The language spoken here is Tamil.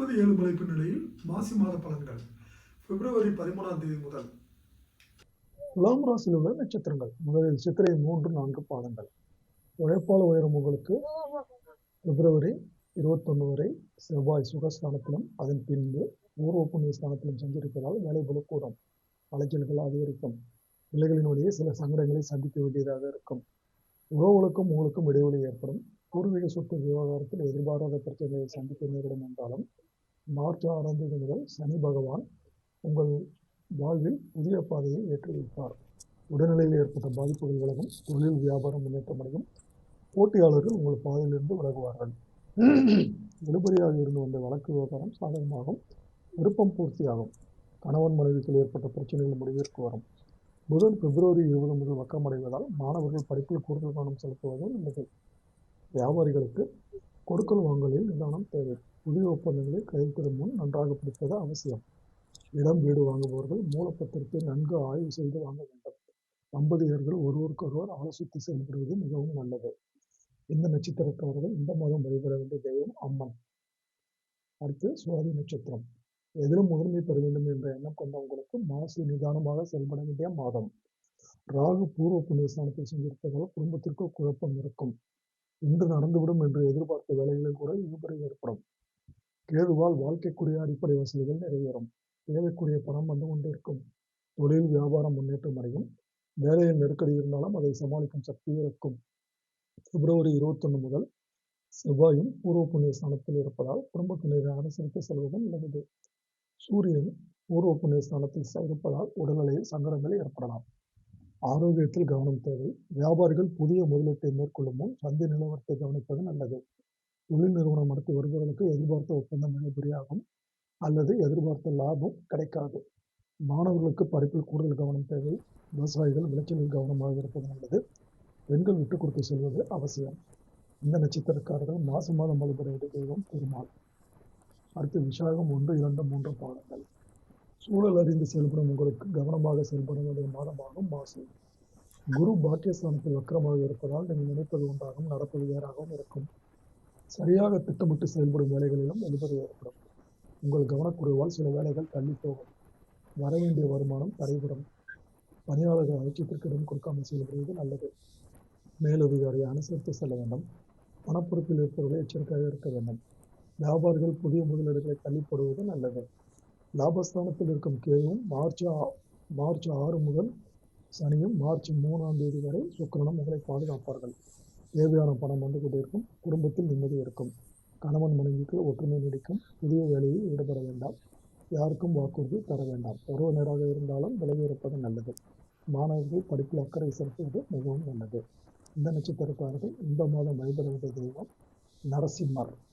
முப்பது ஏழு மலைப்பு நிலையில் மாசி மாத பலன்கள். பிப்ரவரி பதிமூணாம் தேதி முதல். துலாம் ராசியில் உள்ள நட்சத்திரங்கள். முதலில் சித்திரை மூன்று நான்கு பாதங்கள். உழைப்பால் உயரும் உங்களுக்கு பிப்ரவரி இருபத்தொன்று வரை செவ்வாய் சுகஸ்தானத்திலும் அதன் பின்பு ஊர்வ புண்ணிய ஸ்தானத்திலும் சென்றிருப்பதால் வேலை பலு கூடும். அலைச்சல்கள் அதிகரிக்கும் பிள்ளைகளினுடைய சில சங்கடங்களை சந்திக்க வேண்டியதாக இருக்கும். உறவுகளுக்கும் உங்களுக்கும் இடைவெளி ஏற்படும். பூர்வீக சொத்து விவகாரத்தில் எதிர்பாராத பிரச்சனைகளை சந்திக்க நேரிடும் என்றாலும் மார்ச் ஆறாம் தேதி முதல் சனி பகவான் உங்கள் வாழ்வில் புதிய பாதையை ஏற்றி வைப்பார் உடல்நிலையில் ஏற்பட்ட பாதிப்புகள் விலகும் தொழில் வியாபாரம் முன்னேற்றமடையும் போட்டியாளர்கள் உங்கள் பாதையிலிருந்து விலகுவார்கள். இழுபறியாக இருந்து வந்த வழக்கு விவகாரம் சாதகமாகும் விருப்பம் பூர்த்தியாகும். கணவன் மனைவிக்குள் ஏற்பட்ட பிரச்சனைகள் முடிவிற்கு வரும். புதன் பிப்ரவரி இருபது முதல் வக்கமடைவதால் மாணவர்கள் படிப்பில் கூடுதல் கவனம் செலுத்துவது நல்லது. வியாபாரிகளுக்கு கொடுக்கல் வாங்கலில் நிதானம் தேவை. புதிய ஒப்பந்தங்களை கையெழுத்திடும் முன் நன்றாக பிடிப்பது அவசியம். இடம் வீடு வாங்குபவர்கள் மூலப்பத்திரத்தை நன்கு ஆய்வு செய்து வாங்க வேண்டும். தம்பதியர்கள் ஒருவருக்கொருவர் ஆலோசித்து செயல்படுவது மிகவும் நல்லது. இந்த நட்சத்திரக்காரர்கள் இந்த மாதம் வழிபட வேண்டிய தெய்வம் அம்மன். அடுத்து சுவாதி நட்சத்திரம். எதிலும் முதன்மை பெற வேண்டும் என்ற எண்ணம் கொண்ட உங்களுக்கு மாசு நிதானமாக செயல்பட வேண்டிய மாதம். ராகு பூர்வ புண்ணிய ஸ்தானத்தில் சென்றிருப்பதால் குடும்பத்திற்கு குழப்பம் இருக்கும். இன்று நடந்துவிடும் என்று எதிர்பார்த்த வேலைகளில் கூட இழுபறி ஏற்படும். கேதுவால் வாழ்க்கைக்குரிய அடிப்படை வசதிகள் நிறைவேறும். தேவைக்குரிய பணம் வந்து கொண்டிருக்கும். தொழில் வியாபாரம் முன்னேற்றம் அடையும். வேலையில் நெருக்கடி இருந்தாலும் அதை சமாளிக்கும் சக்தி இருக்கும். பிப்ரவரி இருபத்தொன்று முதல் செவ்வாயும் பூர்வ புண்ணிய ஸ்தானத்தில் இருப்பதால் குடும்பத்தினரை அனுசரித்து செல்வது நல்லது. சூரியன் பூர்வ புண்ணிய ஸ்தானத்தில் இருப்பதால் உடல்நிலையில் சங்கடங்கள் ஏற்படலாம். ஆரோக்கியத்தில் கவனம் தேவை. வியாபாரிகள் புதிய முதலீட்டை மேற்கொள்ளும் முன் சந்தை நிலவரத்தை கவனிப்பது நல்லது. தொழில் நிறுவனம் நடத்தி வருபவர்களுக்கு எதிர்பார்த்த ஒப்பந்தம் இழுபறியாகும் அல்லது எதிர்பார்த்த லாபம் கிடைக்காது. மாணவர்களுக்கு படிப்பில் கூடுதல் கவனம் தேவை. விவசாயிகள் விளைச்சலில் கவனமாக இருப்பது நல்லது. பெண்கள் விட்டுக் கொடுத்து செல்வது அவசியம். இந்த நட்சத்திரக்காரர்கள் மாசம் மாதம் வழிபட தெய்வம் பெருமாள். அடுத்து விசாகம் ஒன்று இரண்டு மூன்று பாடங்கள். சூழல் அறிந்து செயல்படும் உங்களுக்கு கவனமாக செயல்பட வேண்டிய மாதமாகும் மாசு குரு பாக்கியஸ்தானத்தில் வக்கரமாக இருப்பதால் நீங்கள் நினைப்பது ஒன்றாகவும் நடப்பது வேறாகவும் இருக்கும். சரியாக திட்டமிட்டு செயல்படும் வேலைகளிலும் இழுபறி ஏற்படும். உங்கள் கவனக்குறைவால் சில வேலைகள் தள்ளி போகும். வர வேண்டிய வருமானம் தடைபடும். பணியாளர்கள் ஐக்கியத்திற்கு இடம் கொடுக்காமல் செயல்படுவது நல்லது. மேலதிகாரியை அனுசரித்து செல்ல வேண்டும். பணப்பொறுப்பில் இருப்பவர்கள் எச்சரிக்கையாக இருக்க வேண்டும். வியாபாரிகள் புதிய முதலீடுகளை தள்ளிப்படுவது நல்லது. லாபஸ்தானத்தில் இருக்கும் கேதுவும் மார்ச் ஆ- மார்ச் ஆறு முதல் சனியும் மார்ச் மூணாம் தேதி வரை சுக்கிரனும் உங்களை பாதுகாப்பார்கள். தேவையான பணம் வந்து கொண்டிருக்கும். குடும்பத்தில் நிம்மதி இருக்கும். கணவன் மனைவிக்கு ஒற்றுமை நீடிக்கும். புதிய வேலையில் ஈடுபட வேண்டாம். யாருக்கும் வாக்குறுதி தர வேண்டாம். உறவினராக இருந்தாலும் விலகி இருப்பது நல்லது. மாணவர்கள் படிப்பில் அக்கறை செலுத்துவது மிகவும் நல்லது. இந்த நட்சத்திரக்காரர்கள் இந்த மாதம் வழிபட வேண்டிய தெய்வம் நரசிம்மர்.